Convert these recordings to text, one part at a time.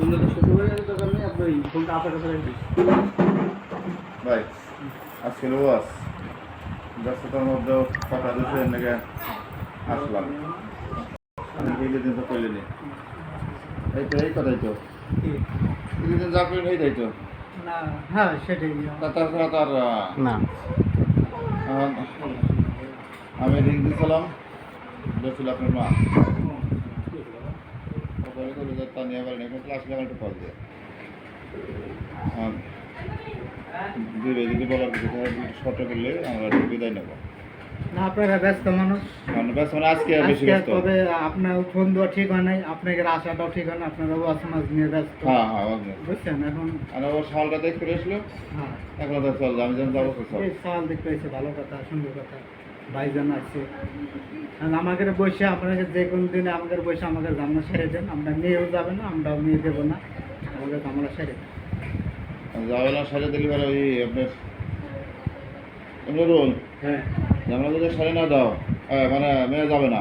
তুমি তো শ্বশুর হয়ে গেছে দরকার নেই আপনি ফোনটা আপনার কাছে রাখবি ভাই আজকে রোয়াজ ব্যস্ততার মধ্যে কথা দিতে নাকি আসলাম। আমি এই দিন তো নি। এই তো এই কথাই তো। এই দিন যা করলেন এইটাই তো। না হ্যাঁ সেটাই তাছাড়া না। আমি রিং দিয়েছিলাম বলছিল আপনার মা। যদি বলার কিছু শর্ট করলে আমরা একটু বিদায় নেব না আপনারা ব্যস্ত মানুষ মানে ব্যস্ত মানে আজকে বেশি ব্যস্ত তবে আপনার ফোন দেওয়া ঠিক হয় নাই আপনাদের আসাটাও ঠিক হয় না আপনারা ওয়াশ মাছ নিয়ে ব্যস্ত হ্যাঁ হ্যাঁ বুঝছেন এখন আর ও শালটা দেখ আসলো হ্যাঁ তো চল আমি যেন যাব সওয়াল দেখতে ভালো কথা সুন্দর কথা ভাইজান আছে। আমাদের বসে আপনাকে যে কোনো দিনে আমাদের বসে আমাদের জামনা সেরে দেন। আমরা নিয়েও যাবে না আমরাও নিয়ে দেবো না। আমাদের জামলা সেরে দেন। যাবে না সাজা দিলে পরে ওই আপনার নুরুল হ্যাঁ। আমরা যদি সারে না দাও মানে মেয়ে যাবে না।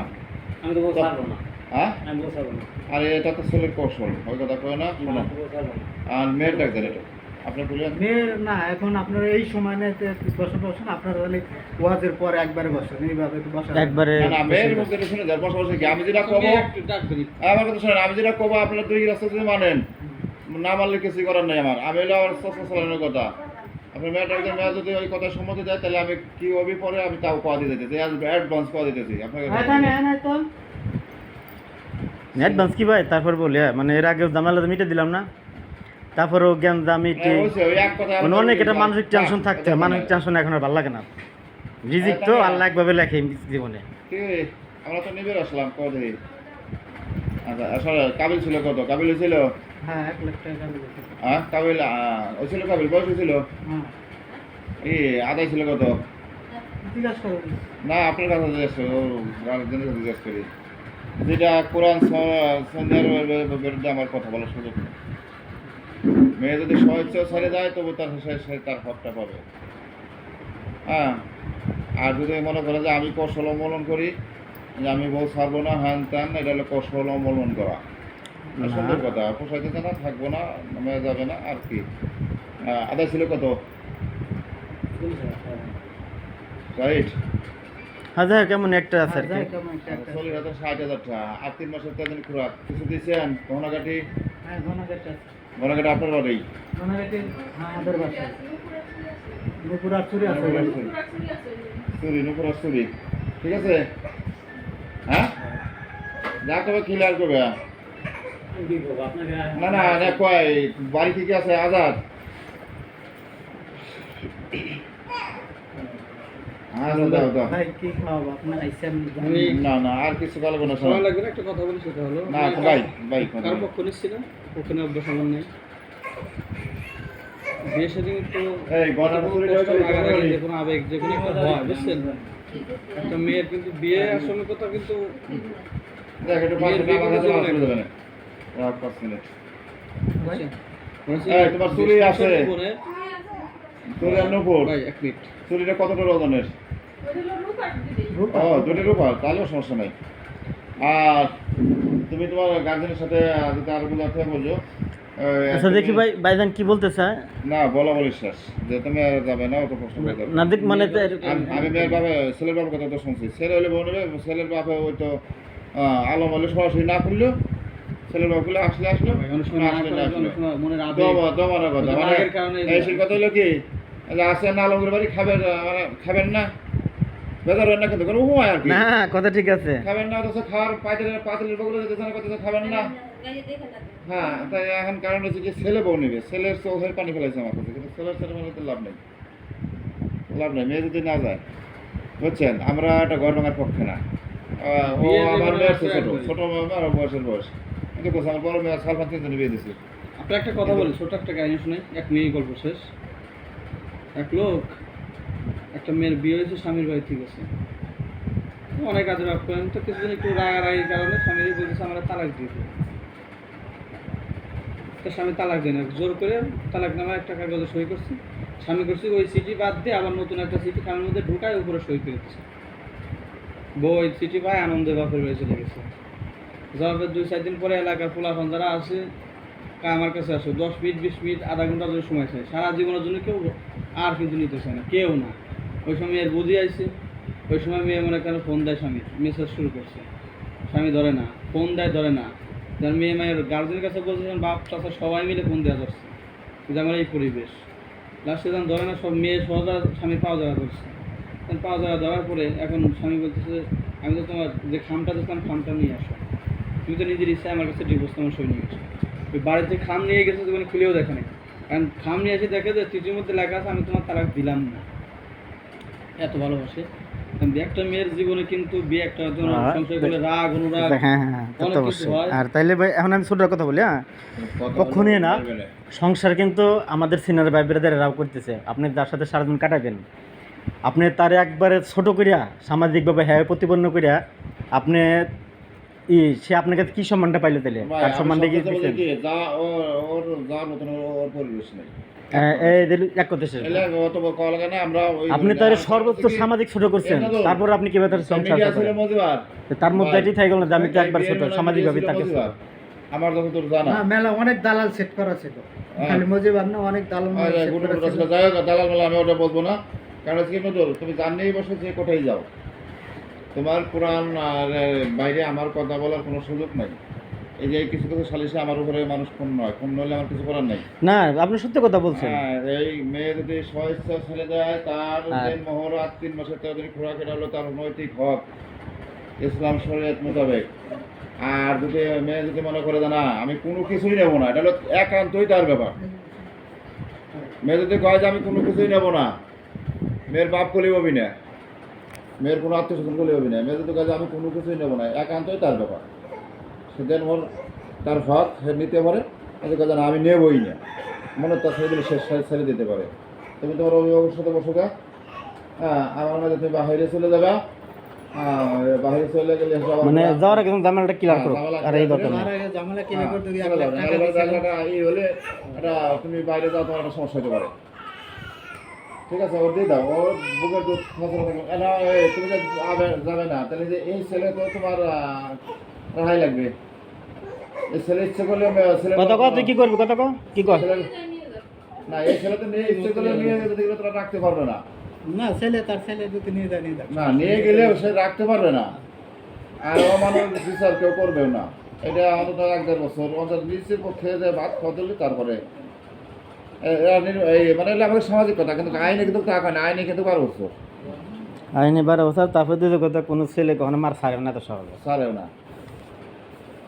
আমি তো বলতে পারব না। হ্যাঁ? আমি বলতে না। আর এটা তো ছেলের কৌশল। ওই কথা কয় না আর মেয়ের ডাক্তার এটা মেয়ের না এখন আপনারা এই সময় বসেন আপনারা তাহলে ওয়াজের পরে একবারে বসেন এইভাবে তো একবারে না না মেয়ের মুখে তো শুনে যার পাশাপাশি কি আমি যেটা কবো? একটু ডাক আমার কথা শোনেন আমি যেটা কবো আপনার দুই রাস্তা যদি মানেন। না মানলে কিছু করার নেই আমার। আমি হলো আমার সস্তা চালানোর কথা। আপনার মেয়েটা একজন মেয়ে যদি ওই কথা সম্মতি দেয় তাহলে আমি কি পরে আমি তাও কোয়া দিতে দিতেছি অ্যাডভান্স কোয়া দিতেছি আপনাকে না, হ্যাঁ না তো। অ্যাডভান্স কি ভাই? তারপর বলি হ্যাঁ মানে এর আগে জামালা মিটে দিলাম না? তারপরেও জ্ঞান দামিটি হ্যাঁ, ওই এক কথা মানে অনেক এটা মানসিক টেনশন থাকতে হয় মানসিক টেনশন এখন আর ভালো লাগে না। রিজিক তো আল্লাহ একভাবে লেখে জীবনে। আমরা তো নিবে আসলাম কত আচ্ছা আসলে কাবিল ছিল কত? কাবিল ছিল? হ্যাঁ এক লাখ টাকা হ্যাঁ কাবিল আহ, ওই ছিল কাবিল বয়স ছিল? হ্যাঁ। এই আদায় ছিল কত? না আপনার কাছে জিজ্ঞেস করি গার্জেনের কাছে জিজ্ঞেস করি। যেটা কোরআন সন্ধ্যার বিরুদ্ধে আমার কথা বলার সুযোগ মেয়ে যদি স্বেচ্ছা ছেড়ে যায় তবু তার সে তার হকটা পাবে। হ্যাঁ? আর যদি মনে করে যে আমি কৌশল অবলম্বন করি যে আমি বউ ছাড়বো না হ্যান ত্যান এটা হলো কৌশল অবলম্বন করা। সুন্দর কথা পোষাইতেছে না থাকব না মেয়ে যাবে না আর কি। আহ, আদায় ছিল কত? রাইট হাজার কেমন একটা আছে আর হ্যাঁ, কি। চল্লিশ হাজার ষাট হাজার টাকা আর তিন মাসের তেমন খোরাক কিছু দিয়েছেন? গহনাঘাটি হ্যাঁ ঘনাঘাট আছে। গহনাঘাটি আপনার বাড়ি আমাদের চুরি আছে। চুরি। নুপুর চুরি। ঠিক আছে? হ্যাঁ? যা করবে ক্লিয়ার করবে। না না কয় বাড়ি থেকে আছে আজাদ? দাও দাও। ভাই কি খাওয়াবো? আপনার আইসেন আমি- না। না আর কিছু কালবে না সময় লাগবে না একটা কথা বলি সেটা হলো না ভাই ভাই কার পক্ষ নিচ্ছিলাম ওখানে অভ্যাস আমার নেই। বিয়ে সেদিন তো এই গহনাটা চুরি করে কষ্ট, করে রাগারাগি, করে। যে কোনো আবেগ যে কোনো একটা হয় বুঝছেন? একটা মেয়ের কিন্তু বিয়ে আসলে কথা কিন্তু দেখ একটু পাঁচ মিনিট আমার কাছে বিয়ে মাছ করে করে দেবে না পাঁচ মিনিট। তোমার আছে? চুরি আর নুপুর। এক মিনিট। চুরিটা কতটা ওজনের? ও দুটি রূপার তাহলেও সমস্যা নাই। আর তুমি তোমার গার্জেনের সাথে আরও বোঝাতে বলছো আচ্ছা দেখি ভাই ভাইজান কি বলতে চায়? না বলা বলিস শেষ। যে তুমি আর যাবে না অত প্রশ্ন না। দেখ মানে তো- আমি আমি মেয়ের বাবা ছেলের বাবার কথা তো শুনছি। ছেলে হলে বোন হলে ছেলের বাবা ওই তো আলম হলে সরাসরি না করলেও ছেলের বাবা গুলো আসলে আসলো ভাই, অনেক সময় না না আসলে করে, না আসলো। অনেক সময় মনের আবেগ দমা দমানোর কথা। মানে কারণে এই কথা হলো কি? যে আসেন না আলমগীর বাড়ি খাবেন মানে খাবেন না? বেজার না কিন্তু কোনো উপায় আর কি। না কথা ঠিক আছে। খাবেন না অথচ খাওয়ার পাতিলের পাতিলের বগুলো যেতেছে না কথা খাবেন না। হ্যাঁ তাই এখন কারণ হচ্ছে যে ছেলে বউ নেবে। ছেলের চোখের পানি ফেলাইছে আমার কাছে কিন্তু ছেলের ছেলে লাভ নেই। লাভ নেই মেয়ে যদি না যায়। বুঝছেন? আমরা একটা ঘর ভাঙার পক্ষে না। আহ, ও আমার মেয়ের ছোট একবারই। ছোট আমার বয়সের বয়স। কিন্তু কোথাও আমার বড় মেয়ে সালমান তিনজনে বিয়ে আপনার একটা কথা বলি ছোট একটা কাহিনী শুনে। এক মেয়ে গল্প শেষ। এক লোক একটা মেয়ের বিয়ে হয়েছে, স্বামীর বাড়ি ঠিক আছে। অনেক আদর রাগ করেন তো কিছুদিন একটু রাগারাগির কারণে স্বামী বলতেছে, আমরা তালাক দেবো। তো স্বামী তালাক দেয় না। জোর করে তালাক নামে একটা কাগজে সই করছি। স্বামী করছি, ওই সিটি বাদ দিয়ে আবার নতুন একটা সিটি স্বামীর মধ্যে ঢুকায়, উপরে সই করে দিচ্ছে বউ ওই সিটি পায়, আনন্দে বাপের বাড়ি চলে গেছে। জবাবের দুই, চার দিন পরে এলাকার পোলাফান যারা কা- আমার কাছে আসো, দশ মিনিট, বিশ মিনিট, আধা ঘণ্টা ধরে সময় চাই সারা জীবনের জন্য কেউ আর কিন্তু নিতে চায় না, কেউ না। ওই সময় মেয়ের বুঝি আইছে। ওই সময় মেয়ে মনে করেন ফোন দেয় স্বামী মেসেজ শুরু করছে। স্বামী ধরে না, ফোন দেয় ধরে না। যার মেয়ে মায়ের গার্জেনের কাছে বলছেন বাপ, চাচা সবাই মিলে ফোন দেওয়া যাচ্ছে কিন্তু আমার এই পরিবেশ। লাস্টে যখন ধরে না সব মেয়ে সহজা স্বামী পাওয়া যাওয়া করছে। পাওয়া যাওয়া দেওয়ার পরে এখন স্বামী বলতেছে, আমি তো তোমার যে খামটা দিচ্ছিলাম খামটা নিয়ে আসো। তুমি তো নিজের ইচ্ছায় আমার কাছে ডিভোর্স তোমার সই নিয়ে গেছো ওই বাড়িতে খাম নিয়ে গেছে তুমি খুলেও দেখে নাই। কারণ খাম নিয়ে এসে দেখে যে চিঠির মধ্যে লেখা আছে, আমি তোমার তালাক দিলাম না। এত ভালোবাসে। একটা মেয়ের জীবনে কিন্তু বিয়ে একটা করলে রাগ অনুরাগ হ্যাঁ হ্যাঁ হ্যাঁ কিছু হয়। আর তাইলে ভাই এখন আমি ছোট কথা বলি হ্যাঁ? কখনোই না। সংসার কিন্তু আমাদের সিনিয়র ভাই করতেছে। আপনি যার সাথে সারাদিন কাটাবেন আপনি তার একবারে ছোট করিয়া সামাজিকভাবে হ্যাঁ প্রতিপন্ন করিয়া আপনি ই সে আপনাকে কি সম্মানটা পাইলো তাহলে তার সম্মানটা কি যা ওর মতন ওর- ওর পরিবেশ নেই। না আপনি তার সর্বোচ্চ সামাজিক ছোট করছেন। তারপর আপনি কীভাবে তার সংসার তার মধ্যে এটি থেকে যে আমি তো একবার ছোট সামাজিক ভাবে তাকে আমার যখন তোর জানা। না মেলা অনেক দালাল সেট করা ছিল। হ্যাঁ। খালি মজিবার না অনেক দালাল যাই হোক, দালাল মালা আমি ওটা বলব না। কারণ হচ্ছে কি নজর তুমি জানলেই বসে যে কোথায় যাও। তোমার কোরআন আর বাইরে আমার কথা বলার কোনো সুযোগ নাই। এই যে কিছু কিছু সালিশে আমার উপরে মানুষ আমার কিছু করার নাই। না আপনি সত্যি কথা বলছেন। হ্যাঁ, এই মেয়ে যদি স্বেচ্ছা ছেড়ে দেয় তার আর- যে মহরাত তিন মাসের তেরো দিন খোরাক এটা হলো তার নৈতিক হক। ইসলাম শরীয়ত মোতাবেক। আর যদি মেয়ে যদি মনে করে না আমি কোনো কিছুই নেব না এটা হলো একান্তই তার ব্যাপার। মেয়ে যদি কয় যে আমি কোনো কিছুই নেব না মেয়ের বাপ কলি হবি না মেয়ের কোনো আত্মীয় স্বজন কলি হবি না মেয়ে যদি কয় যে আমি কোনো কিছুই নেব না একান্তই তার ব্যাপার। সেদিন ওর তার হক সে নিতে পারে। আজকে কথা না আমি নেবই না। মনে তার ছেলেগুলো শেষ ছেড়ে দিতে পারে। তুমি তোমার অভিভাবকের সাথে বসো গা। হ্যাঁ আমার মনে হয় তুমি বাহিরে চলে যাবে। বাহিরে চলে গেলে মানে যাওয়ার আগে কিন্তু জামেলাটা ক্লিয়ার করো হ্যাঁ, আর এই দরকার ঝামেলা হ্যাঁ, করতে এই হলে এটা তুমি বাইরে যাও তোমার একটা সমস্যা হতে পারে। ঠিক আছে ওর দিয়ে দাও। ওর বুকের দুধ ফসল না, তুমি যে যাবে যাবে না। তাহলে যে এই ছেলে তো তোমার রেহাই লাগবে। ছেলে ইচ্ছে করলে আহ, ছেলে কথা কও তুই কি করবি? কথা কও কি কর? না এই ছেলে তো নিয়ে ইচ্ছে করলে নিয়ে যেতে গেলে তোরা রাখতে পারবে না। না ছেলে তার ছেলে যদি নিয়ে যায় নিয়ে না নিয়ে গেলেও সে রাখতে পারবে না। আর অমানব বিচার কেউ করবেও না। এটা অন্তত এক দেড় বছর। অন্তত নিজের পক্ষে যে ভাত খাওয়া দিলে তারপরে এই মানে এগুলো আমাদের সামাজিক কথা কিন্তু আইনে কিন্তু তা হয় না আইনে কিন্তু বারো বছর। আইনি বারো বছর তারপর দিতে কথা কোনো ছেলে কখনো মার ছাড়ে না তো সহজে। সারেও না।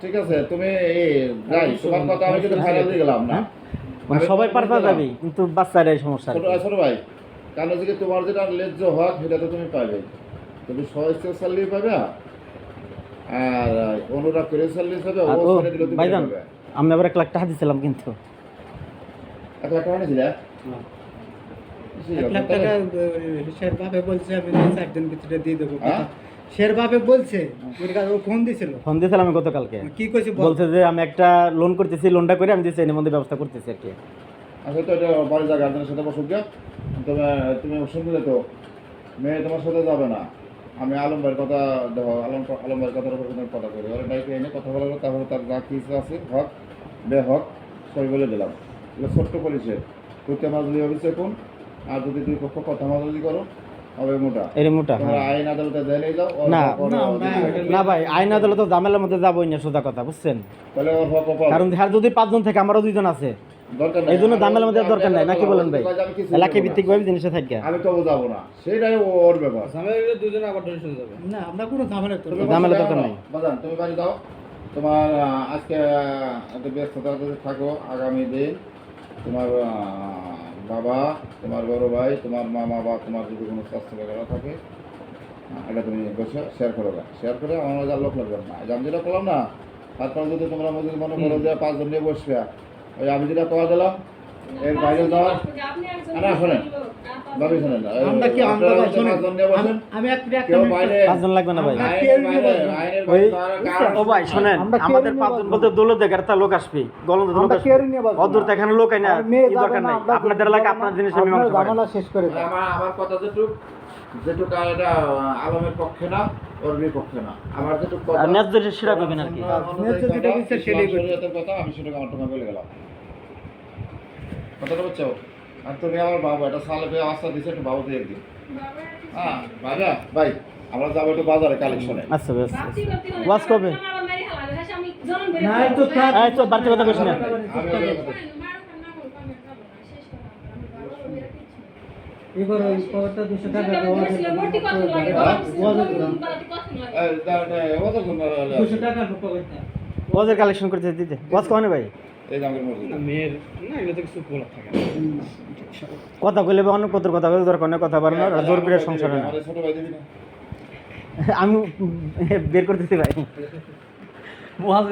ঠিক আছে তুমি যাই তোমার কথা আমি কিন্তু ফাইনাল দিয়ে গেলাম না। মানে সবাই পার তোমার পাওয়া যাবে কিন্তু বাচ্চারাই সমস্যা আর ছোট ভাই কারণ হচ্ছে তোমার যেটা ন্যায্য হক সেটা তো তুমি পাবে। তুমি স্যালারি পাবে আর অনুরাগ করে স্যালারি পাবে ভাইজান আমি আবার এক লাখ টাকা দিছিলাম কিন্তু। এক লাখ টাকা এক লাখ টাকা বলছে আমি চার দিন ভিতরে দিয়ে দেবো। শের বাপে বলছে ও ফোন দিছিল। ফোন দিয়েছিলাম আমি গতকালকে। কি কইছে বলছে যে আমি একটা লোন করতেছি লোনটা করে আমি দিচ্ছি এর মধ্যে ব্যবস্থা করতেছি আর কি। আচ্ছা তো এটা বাড়ি যা গার্জেনের সাথে বসুক গিয়া। তবে তুমি শুনলে তো মেয়ে তোমার সাথে যাবে না। আমি আলম ভাইয়ের কথা দেখো আলম আলম ভাইয়ের কথার উপর কথা করি ওরা ডাইকে এনে কথা বলা তাহলে তার যা কিছু আছে হক বে হক সই বলে দিলাম। এগুলো ছোট্ট পরিচয়। তুই আমার যদি অভিষেক এখন আর যদি দুই পক্ষ কথা মাঝামাঝি করো হ্যাঁ। না, ভাই আইন আদালত মধ্যে যাবোই না সোজা কথা বুঝছেন। কারণ ধার যদি পাঁচজন থেকে আমারও দুইজন আছে। এই জন্য আমি- মধ্যে দরকার নাই নাকি বলেন ভাই? এলাকা। ভিত্তিক ভাবে জিনিসটা থাকে আমি তো যাব না। সেটাই ওর ব্যাপার। ঝামেলা হলে আবার ডোনেশন যাবে। না আমরা কোনো ঝামেলা ঝামেলা দরকার দাও নাই। বাজান তুমি বাড়ি দাও। তোমার আজকে একটা ব্যস্ততার থাকো। আগামী দিন তোমার বাবা তোমার বড় ভাই তোমার মামা বা তোমার যদি কোনো স্বাস্থ্য ব্যাপার থাকে এটা তুমি বসে শেয়ার করো শেয়ার করে আমার মধ্যে আর লোক লাগবে না। আমি যেটা করলাম না তারপর যদি তোমরা মধ্যে মনে করো যে পাঁচজন নিয়ে বসবে ওই আমি যেটা করা দিলাম এর বাইরে যাওয়ার না, শোনেন। না। না? আমাদের পাঁচজন বলতে দেখে একটা লোক আসবে। লোক না। অদূর এখানে লোক কি দরকার নাই। আপনাদের এলাকা আপনার জিনিস আমি শেষ করে আমার কথা যেটুক যেটুকু এটা আলমের পক্ষে না ওর বিপক্ষে না। আমার যেটুকু ন্যায্য সেটা করবেন আর কি। ন্যায্য যেটা সেটাই কথা আমি সেটাকে আমার তোমায় বলে গেলাম। কথাটা বুঝছ? আর তুমি আমার বাবু এটা সালে আস্থা দিছে একটু বাবু দিয়ে একদিন হ্যাঁ বাজা? ভাই আমরা যাব একটু বাজারে কালেকশনে আচ্ছা বেশ ওয়াজ কবে না তো তো বাড়তি কথা না। এবার ওই টাকা টাকা ওয়াজের কালেকশন করতে দিতে। ওয়াজ কনে ভাই? কথা কইলে বা অন্য কত কথা কইলে দরকার নেই কথা পারে না আর জোর করে সংসার না। আমি বের করতেছি ভাই।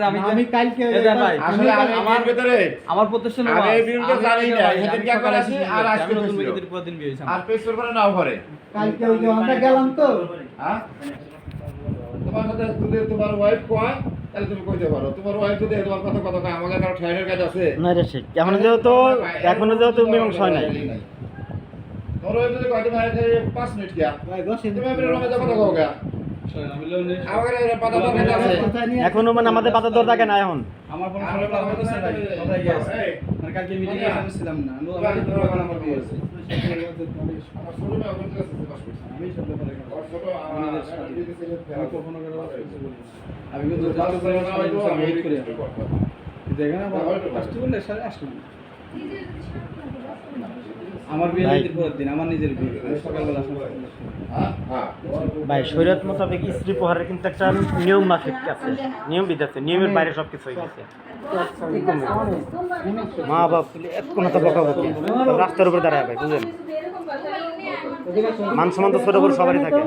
আমি আমি কালকে আমার- ভিতরে আমার প্রত্যেকটা আমি এই জানি না, সেদিনকে একবার আসি, আর আজকে নতুন মেয়েদের প্রতিদিন বিয়ে হয়েছে। আর পেস করে নাও ঘরে। কালকে ওই যে আমরা গেলাম তো। হ্যাঁ? তোমার যদি তোমার ওয়াইফ কয়? তাহলে তুমি কইতে পারো। তোমার ওয়াইফ যদি তোমার কথা কথা কয় আমাদের কারও ঠাইনের কাজ আছে? না রে ঠিক এখনও যেহেতু এখনও যেহেতু মীমাংসা হয় নাই। তোমার ওয়াইফ যদি কয় পাঁচ মিনিট গিয়া। তুমি রুমে যাব কথা কও গা। এখনও মানে আমাদের পাতা দর থাকে না এখন। আমার আমরা খারাপ লাগা হইতেছে ভাই কথাই গেছে এই, আর কালকে মিটিং এ আমি ছিলাম না আমি তোমার আমার আমার বিয়ে হয়েছে আমার ছোট মেয়ে ওখান থেকে বাস করছে। আমি সব ব্যাপারে ওর ছোট আমার নিজের সাথে। দিদি ছেলে আমি কখনো কারও কিছু বলি আমি কিন্তু বাস জাস্ট করে না হয়তো আমি আমি করি একটু করব। দেখেন আসতে বললে সাড়ে আসলাম আমার বিয়ে ভাই। পরের দিন আমার নিজের বিয়ে সকালবেলা আসলাম হ্যাঁ, হ্যাঁ। ভাই, শরীয়ত মোতাবেক স্ত্রী প্রহারের কিন্তু একটা নিয়ম মাফিক আছে নিয়ম বিধি আছে, নিয়মের বাইরে সব কিছু হয়ে গেছে। মা বাপ কোনো তো বকা বকি রাস্তার উপরে দাঁড়ায় ভাই, বুঝলেন? মান সমান তো ছোট সবারই থাকে।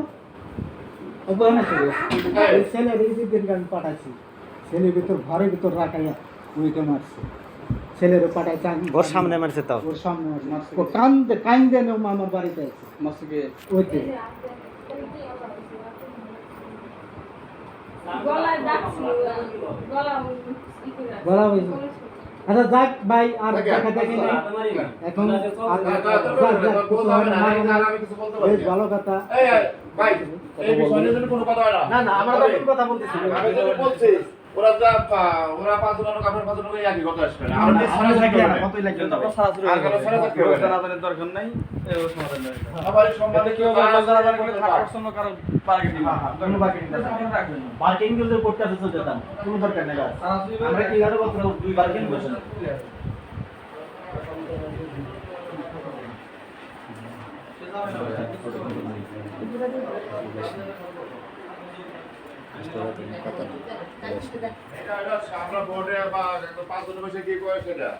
ছিল ভিতর, ঘরের ভিতর রাখাইয়া উইকে মারছে। ছেলের পাঠাইছে আমি। ওর সামনে মারছে তাও? ওর সামনে মারছে। ও কান্দে কান্দে নে আমার বাড়িতে আছে। মাসকে ওইতে বলা হয়েছে আচ্ছা যাক ভাই আর দেখা দেখি না। এখন আর- তা- তা- তা- যাক, যাক, বলতে হবে না, মারি না। আর আমি কিছু বলতে পারি বেশ ভালো কথা। এই, এই, ভাই, এই বিষয় কোনো কথা হয় না। না না আমরা কথা বলতেছি। আমি বলছি, ওরা যা পা- ওরা লোক, আপনার পাঁচজন লোক একই কথা আসবে না। আমরা আমরা সারা থাকি থাকি না, না। কতই লাগবে না তারপর ভাই। আর কারও সারাসারি হবে না। জানাজানির দরকার নাই এই সমাধান নাই থাকার জন্য কারও বার্গেনিং হ্যাঁ, হ্যাঁ, কোনো রাখবেন বার্গেনিং করলে করতে আসে যেতাম কোনো দরকার নেই আমরা কি গাড়ি বলতে দুই বার্গেনিং করছি না। এটা- এটা আমরা বোর্ডে বা একদম পাঁচজন বসে কি করে সেটা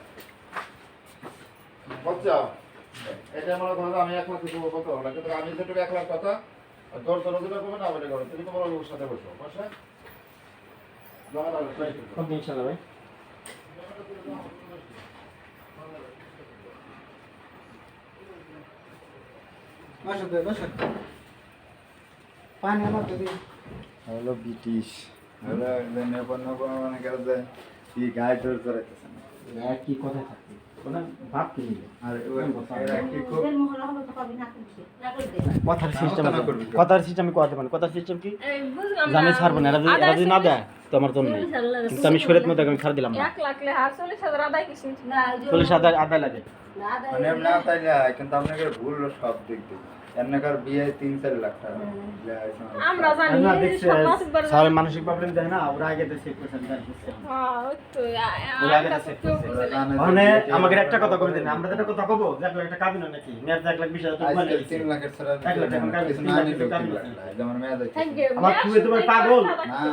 বুঝছ? এটা আমার কথা আমি এক লাখ দিব কত কিন্তু আমি যেটুকু এক লাখ কথা আর দশ জন যেটা না করো তুমি তোমার ওর সাথে বসো বসে। সব ভাই তো, বসো। পানি আমার যদি হলো ব্রিটিশ। হলো নেপন্ন মানে গেলে কি গায়ে টোর করাইতেছে না কি কথা থাকবে? কি নিবে? আর ও- এরা কি খুব কথার সিস্টেম আলোচনা করবি তো। কথার সিস্টেম আমি কথা মানে কথার সিস্টেম কি? যে আমি ছাড়বো না। এরা যদি না দেয় তো আমার জন্য কিন্তু আমি শরীর মতো আমি ছাড় দিলাম চল্লিশ হাজার আদায় লাগে। মানে কিন্তু আপনাকে ভুল সব দিক দিয়ে। এমনিকার বিয়ে তিন চার লাখ টাকা। বিয়ে হয়েছে আমার। জানি না দেখছি সব স্যার মানসিক প্রবলেম দেয় না ওরা আগে তো চেক করছেন জানি হ্যাঁ, মানে আমাকে একটা কথা করে দিন আমরা যেটা কথা কব এক লাখ টাকা কাবিন নাকি? এক লাখ বিশ হাজার তিন লাখের ছাড়া এক লাখ টাকা কাবিন, কিছু? তিন না লাখ নিলেও টাকা তিন কাবিন। লাখ লাগে যেমন মেয়ে দেখি Thank you. আমার খুবই তোমার পাগল।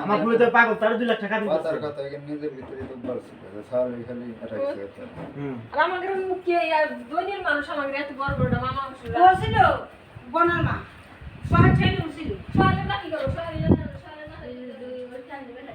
আমার খুবই তো পাগল তার দুই লাখ টাকা দিন কথা এখানে নিজের ভিতরে তো বলছি সাল খালি এটা কিছু হচ্ছে না। হুম। আর আমাদের মুখে দৈনিক মানুষ আমাদের এত বড় বড় মামা মানুষ বলছিল বনার মা শহর ছেড়ে উঠছিল সকালে না কি করো সকালে না সকালে না ওই কান্দে বেটা